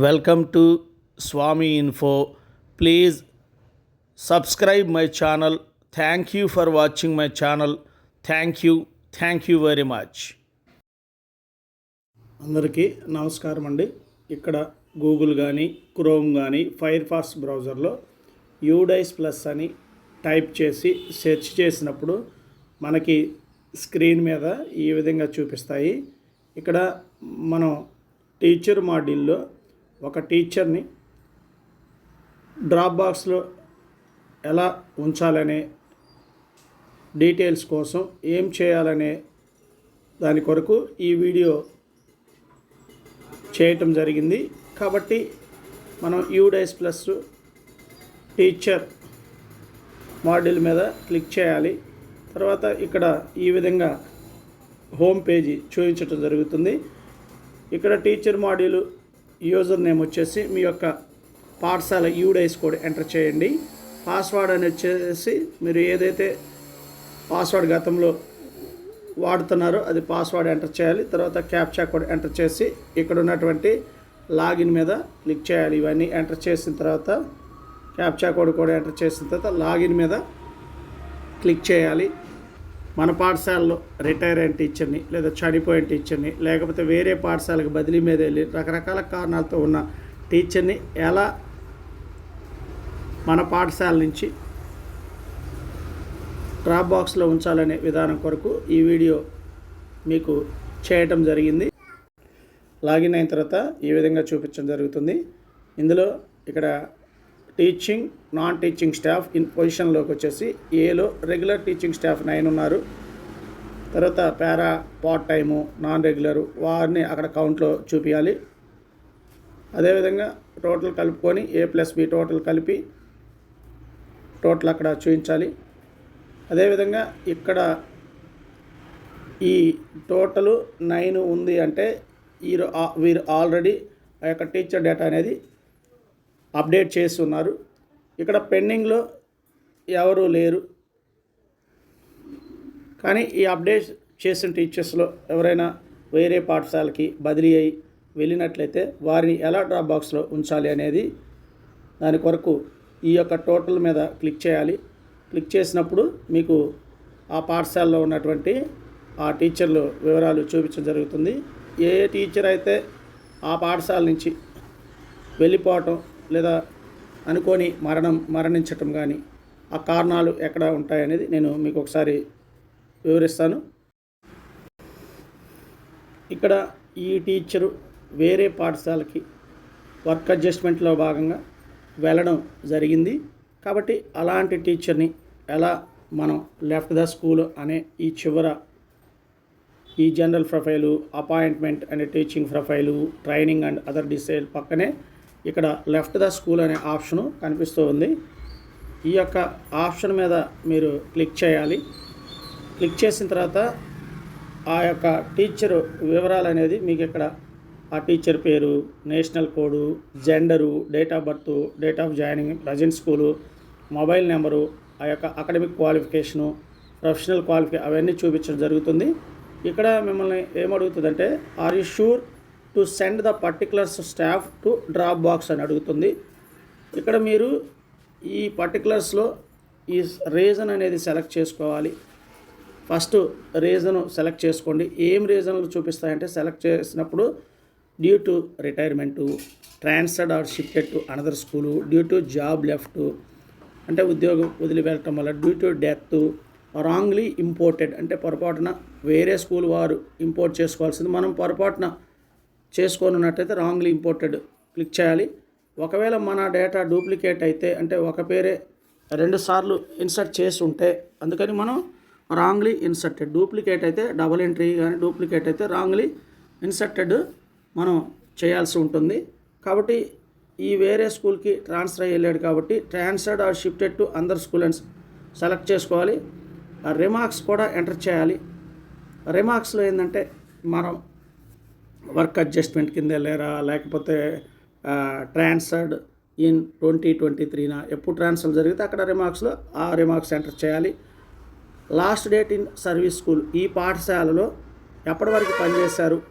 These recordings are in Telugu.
Welcome to Swami info. Please subscribe my channel. Thank you for watching my channel. Thank you. Thank you very much. అందరికీ నమస్కారం అండి. ఇక్కడ గూగుల్ కానీ క్రోమ్ కానీ ఫైర్ ఫాస్ట్ బ్రౌజర్లో యూడైస్ ప్లస్ అని టైప్ చేసి సెర్చ్ చేసినప్పుడు మనకి స్క్రీన్ మీద ఈ విధంగా చూపిస్తాయి. ఇక్కడ మనం టీచర్ మాడ్యూల్లో ఒక టీచర్ని డ్రాప్ బాక్స్లో ఎలా ఉంచాలనే డీటెయిల్స్ కోసం ఏం చేయాలనే దాని కొరకు ఈ వీడియో చేయటం జరిగింది. కాబట్టి మనం యూడైస్ ప్లస్ టీచర్ మాడ్యూల్ మీద క్లిక్ చేయాలి. తర్వాత ఇక్కడ ఈ విధంగా హోమ్ పేజీ చూపించటం జరుగుతుంది. ఇక్కడ టీచర్ మాడ్యూల్ యూజర్ నేమ్ వచ్చేసి మీ యొక్క పాఠశాల యూడైస్ కోడ్ ఎంటర్ చేయండి. పాస్వర్డ్ అని వచ్చేసి మీరు ఏదైతే పాస్వర్డ్ గతంలో వాడుతున్నారో అది పాస్వర్డ్ ఎంటర్ చేయాలి. తర్వాత క్యాప్చా కోడ్ ఎంటర్ చేసి ఇక్కడ ఉన్నటువంటి లాగిన్ మీద క్లిక్ చేయాలి. ఇవన్నీ ఎంటర్ చేసిన తర్వాత క్యాప్చా కోడ్ కూడా ఎంటర్ చేసిన తర్వాత లాగిన్ మీద క్లిక్ చేయాలి. మన పాఠశాలలో రిటైర్ అయిన టీచర్ని లేదా చనిపోయిన టీచర్ని లేకపోతే వేరే పాఠశాలకు బదిలీ మీద వెళ్ళి రకరకాల కారణాలతో ఉన్న టీచర్ని ఎలా మన పాఠశాల నుంచి డ్రాప్ బాక్స్లో ఉంచాలనే విధానం కొరకు ఈ వీడియో మీకు చేయటం జరిగింది. లాగిన్ అయిన తర్వాత ఈ విధంగా చూపించడం జరుగుతుంది. ఇందులో ఇక్కడ teaching non teaching staff in పొజిషన్లోకి వచ్చేసి ఏలో రెగ్యులర్ టీచింగ్ స్టాఫ్ నైన్ ఉన్నారు. తర్వాత para part time non regular వారిని అక్కడ కౌంట్లో చూపించాలి అదేవిధంగా టోటల్ కలుపుకొని ఏ ప్లస్ బి టోటల్ కలిపి టోటల్ అక్కడ చూపించాలి. అదేవిధంగా ఇక్కడ ఈ టోటలు నైన్ ఉంది అంటే వీరు వీరు ఆల్రెడీ ఆ యొక్క టీచర్ డేటా అనేది అప్డేట్ చేస్తున్నారు. ఇక్కడ పెండింగ్లో ఎవరు లేరు. కానీ ఈ అప్డేట్ చేసిన టీచర్స్లో ఎవరైనా వేరే పాఠశాలకి బదిలీ అయి వెళ్ళినట్లయితే వారిని ఎలా డ్రాప్ బాక్స్లో ఉంచాలి అనేది దాని కొరకు ఈ యొక్క టోటల్ మీద క్లిక్ చేయాలి. క్లిక్ చేసినప్పుడు మీకు ఆ పాఠశాలలో ఉన్నటువంటి ఆ టీచర్లు వివరాలు చూపించడం జరుగుతుంది. ఏ టీచర్ అయితే ఆ పాఠశాల నుంచి వెళ్ళిపోవటం లేదా అనుకోని మరణం మరణించటం కానీ ఆ కారణాలు ఎక్కడ ఉంటాయనేది నేను మీకు ఒకసారి వివరిస్తాను. ఇక్కడ ఈ టీచరు వేరే పాఠశాలకి వర్క్ అడ్జస్ట్మెంట్లో భాగంగా వెళ్ళడం జరిగింది. కాబట్టి అలాంటి టీచర్ని ఎలా మనం లెఫ్ట్ ద స్కూల్ అనే ఈ చివర ఈ general profile appointment and teaching profile training and other decile పక్కనే ఇక్కడ లెఫ్ట్ ద స్కూల్ అనే ఆప్షను కనిపిస్తూ ఉంది. ఈ యొక్క ఆప్షన్ మీద మీరు క్లిక్ చేయాలి. క్లిక్ చేసిన తర్వాత ఆ యొక్క టీచరు వివరాలు అనేది మీకు ఇక్కడ ఆ టీచర్ పేరు national code gender date of birth date of joining present school mobile number ఆ యొక్క అకాడమిక్ క్వాలిఫికేషను ప్రొఫెషనల్ క్వాలిఫికే అవన్నీ చూపించడం జరుగుతుంది. ఇక్కడ మిమ్మల్ని ఏమడుగుతుందంటే are you sure to send the particulars staff to drop box అని అడుగుతుంది. ఇక్కడ మీరు ఈ పర్టికులర్స్లో ఈ రీజన్ అనేది సెలెక్ట్ చేసుకోవాలి. ఫస్ట్ రీజన్ సెలెక్ట్ చేసుకోండి. ఏం రీజన్లు చూపిస్తాయంటే సెలెక్ట్ చేసినప్పుడు due to retirement transferred or shifted to another school due to job left అంటే ఉద్యోగం వదిలి వెళ్ళటం వల్ల due to death wrongly imported అంటే పొరపాటున వేరే స్కూల్ వారు ఇంపోర్ట్ చేసుకోవాల్సింది. మనం పొరపాటున చేసుకోనున్నట్టయితే రాంగ్లీ ఇంపోర్టెడ్ క్లిక్ చేయాలి. ఒకవేళ మన డేటా డూప్లికేట్ అయితే అంటే ఒక పేరే రెండు సార్లు ఇన్సర్ట్ చేసి ఉంటే అందుకని మనం రాంగ్లీ ఇన్సర్టెడ్ డూప్లికేట్ అయితే డబుల్ ఎంట్రీ కానీ డూప్లికేట్ అయితే రాంగ్లీ ఇన్సర్టెడ్ మనం చేయాల్సి ఉంటుంది. కాబట్టి ఈ వేరే స్కూల్కి ట్రాన్స్ఫర్ అయ్యి వెళ్ళాడు కాబట్టి transferred or shifted to another school అని సెలెక్ట్ చేసుకోవాలి. రిమార్క్స్ కూడా ఎంటర్ చేయాలి. రిమార్క్స్లో ఏంటంటే మనం వర్క్ అడ్జస్ట్మెంట్ కింద లేరా? లేకపోతే ట్రాన్స్ఫర్డ్ ఇన్ ట్వంటీ ట్వంటీ త్రీనా? ఎప్పుడు ట్రాన్స్ఫర్ జరిగితే అక్కడ రిమార్క్స్లో ఆ రిమార్క్స్ ఎంటర్ చేయాలి. Last date in service school. ఈ పాఠశాలలో ఎప్పటి వరకు పనిచేశారు?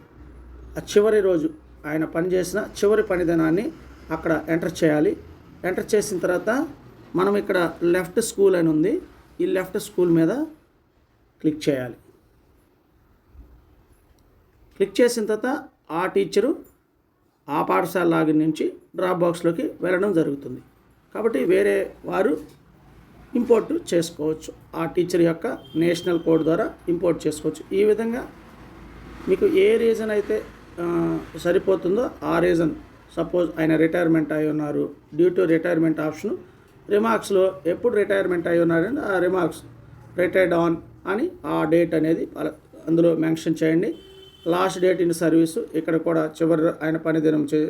ఆ చివరి రోజు ఆయన పనిచేసిన చివరి పనిదినాన్ని అక్కడ ఎంటర్ చేయాలి. ఎంటర్ చేసిన తర్వాత మనం ఇక్కడ లెఫ్ట్ స్కూల్ అని ఉంది. ఈ లెఫ్ట్ స్కూల్ మీద క్లిక్ చేయాలి. క్లిక్ చేసిన తర్వాత ఆ టీచరు ఆ పాఠశాల లాగిన్ నుంచి డ్రాప్ బాక్స్లోకి వెళ్ళడం జరుగుతుంది. కాబట్టి వేరే వారు ఇంపోర్ట్ చేసుకోవచ్చు. ఆ టీచర్ యొక్క నేషనల్ కోడ్ ద్వారా ఇంపోర్ట్ చేసుకోవచ్చు. ఈ విధంగా మీకు ఏ రీజన్ అయితే సరిపోతుందో ఆ రీజన్ సపోజ్ ఆయన రిటైర్మెంట్ అయి ఉన్నారు. డ్యూ టు రిటైర్మెంట్ ఆప్షన్ రిమార్క్స్లో ఎప్పుడు రిటైర్మెంట్ అయి ఉన్నారని ఆ రిమార్క్స్ రిటైర్డ్ ఆన్ అని ఆ డేట్ అనేది అందులో మెన్షన్ చేయండి. Last date in service. ఇక్కడ కూడా చివరి ఆయన పనిదినం చే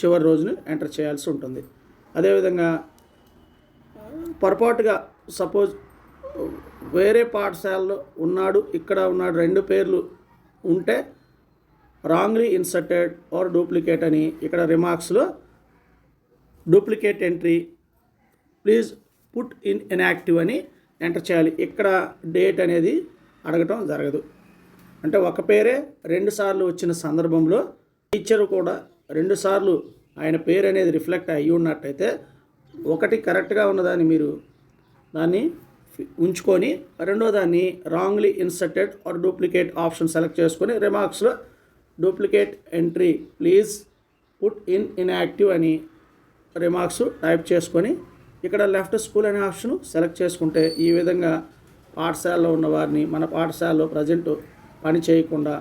చివరి రోజును ఎంటర్ చేయాల్సి ఉంటుంది. అదేవిధంగా పొరపాటుగా సపోజ్ వేరే పాఠశాలలో ఉన్నాడు ఇక్కడ ఉన్నాడు రెండు పేర్లు ఉంటే రాంగ్లీ ఇన్సర్టెడ్ ఆర్ డూప్లికేట్ అని ఇక్కడ రిమార్క్స్లో duplicate entry please put in inactive అని ఎంటర్ చేయాలి. ఇక్కడ డేట్ అనేది అడగటం జరగదు. అంటే ఒక పేరే రెండు సార్లు వచ్చిన సందర్భంలో టీచర్ కూడా రెండు సార్లు ఆయన పేరు అనేది రిఫ్లెక్ట్ అయ్యి ఉన్నట్టయితే ఒకటి కరెక్ట్గా ఉన్నదాన్ని మీరు దాన్ని ఉంచుకొని రెండో దాన్ని wrongly inserted or duplicate option select చేసుకొని రిమార్క్స్లో duplicate entry please put in inactive అని రిమార్క్స్ టైప్ చేసుకొని ఇక్కడ లెఫ్ట్ స్కూల్ అనే ఆప్షన్ సెలెక్ట్ చేసుకుంటే ఈ విధంగా పాఠశాలలో ఉన్న వారిని మన పాఠశాలలో ప్రజెంట్ పని చేయకుండా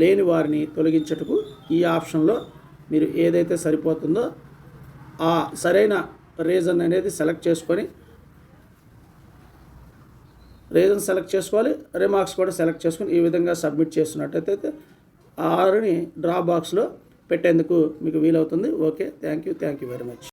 లేని వారిని తొలగించుటకు ఈ ఆప్షన్లో మీరు ఏదైతే సరిపోతుందో ఆ సరైన రీజన్ అనేది సెలెక్ట్ చేసుకొని రీజన్ సెలెక్ట్ చేసుకోవాలి రిమార్క్స్ కూడా సెలెక్ట్ చేసుకొని ఈ విధంగా సబ్మిట్ చేస్తున్నట్టయితే ఆరుని డ్రా బాక్స్లో పెట్టేందుకు మీకు వీలవుతుంది. Okay thank you thank you very much.